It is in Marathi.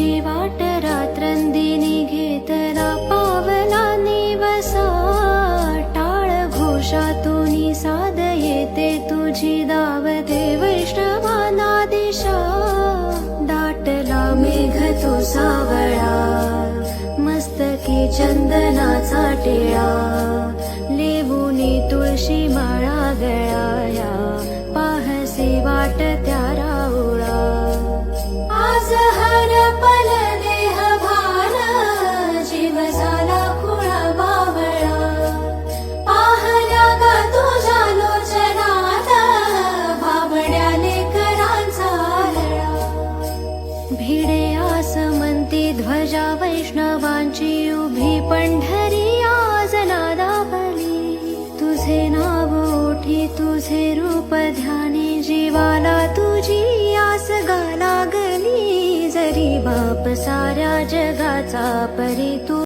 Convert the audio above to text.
तुझी वाट रात्रंदिनी घेतला पावलाने वसा टाळ तुनी साध येते तुझी दावते वैष्णवाना दिशा. दाटला मेघ तू सावळा मस्तकी चंदनाचा टिळा. लेबुनी तुळशी माळा गळाया. भिडे आसमंती ध्वजा वैष्णवांची उभी पंढरी आज नादावली तुझे नाव ओठी तुझे रूप ध्यानी जीवाला तुझी आस गा लागली. जरी बाप साऱ्या जगाचा परी तू